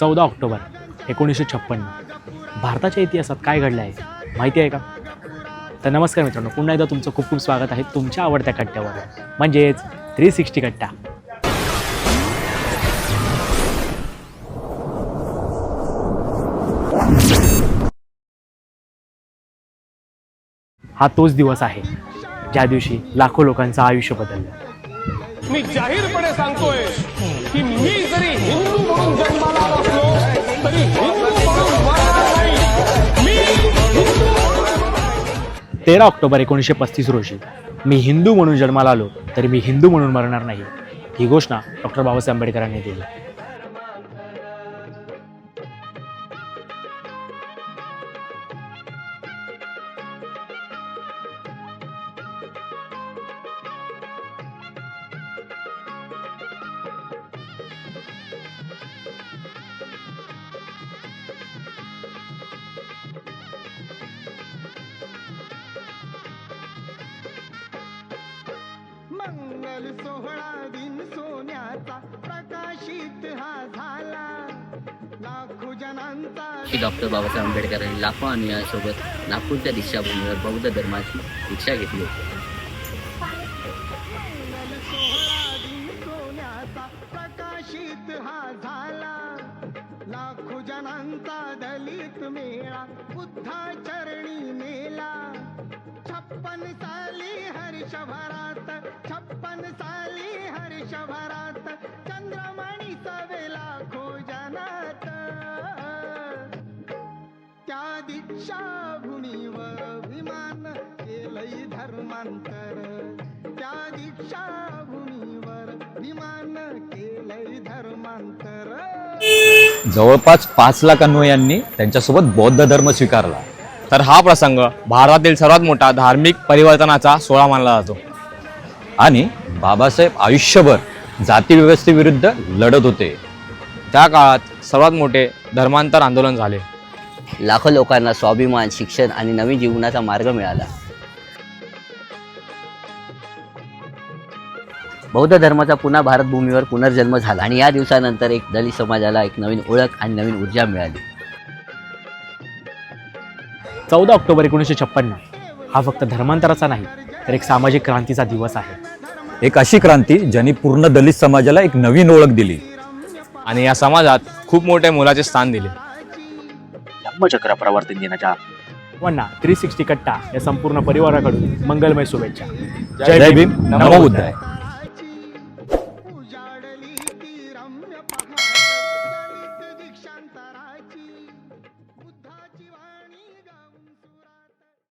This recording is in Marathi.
चौदा ऑक्टोबर एकोणीसशे छप्पन्न भारताच्या इतिहासात काय घडलं आहे? माहिती आहे का? तर नमस्कार मित्रांनो पुन्हा एकदा तुमचं खूप खूप स्वागत आहे तुमच्या आवडत्या कट्ट्यावर. म्हणजेच थ्री सिक्स्टी कट्टा. हा तोच दिवस आहे ज्या दिवशी लाखो लोकांचं आयुष्य बदललं. मी जाहीरपणे सांगतोय की मी जरी हिंदू म्हणून जन्माला तेरा ऑक्टोबर एकोणीसशे पस्तीस रोजी. मी हिंदू म्हणून जन्माला आलो तरी मी हिंदू म्हणून मरणार नाही. ही घोषणा डॉक्टर बाबासाहेब आंबेडकरांनी दिली. मंगल सोहळा दिन सोन्याचा प्रकाशित हा झाला. लाखो जनांचा डॉक्टर बाबासाहेब आंबेडकरांनी लाखो अनुयायांसोबत नागपूरच्या दीक्षाभूमीवर बौद्ध धर्माची दीक्षा घेतली होती. मंगल सोहळा दिन सोन्याचा प्रकाशित हा झाला. लाखो जनांचा दलित मेळा बुद्धा चरणी मेला. छप्पन साली साली देशभरात चंद्रमणी वेला खोजनात. त्या दीक्षाभूमीवर विमान केलंय धर्मांतर. त्या दीक्षाभूमीवर विमान केलंय धर्मांतर. जवळपास पाच लाख अन्वयांनी त्यांच्यासोबत बौद्ध धर्म स्वीकारला. तर हा प्रसंग भारतातील सर्वात मोठा धार्मिक परिवर्तनाचा सोहळा मानला जातो. आणि बाबासाहेब आयुष्यभर जातीव्यवस्थेविरुद्ध लढत होते. त्या काळात सर्वात मोठे धर्मांतर आंदोलन झाले. लाखो लोकांना स्वाभिमान शिक्षण आणि नवीन जीवनाचा मार्ग मिळाला. बौद्ध धर्माचा पुन्हा भारतभूमीवर पुनर्जन्म झाला आणि या दिवसानंतर एक दलित समाजाला एक नवीन ओळख आणि नवीन ऊर्जा मिळाली. चौदा ऑक्टोबर एकोणीसशे छप्पन्न हा फक्त धर्मांतराचा नाही तर एक सामाजिक क्रांतीचा दिवस आहे. एक अशी क्रांती ज्यांनी पूर्ण दलित समाजाला एक नवीन ओळख दिली. आणि या समाजात खूप मोठे मोलाचे स्थान दिले. धम्मचक्र प्रवर्तन दिनाच्या वन्ना थ्री सिक्स्टी कट्टा या संपूर्ण परिवाराकडून मंगलमय शुभेच्छा. जय भीम. नमो बुद्धाय.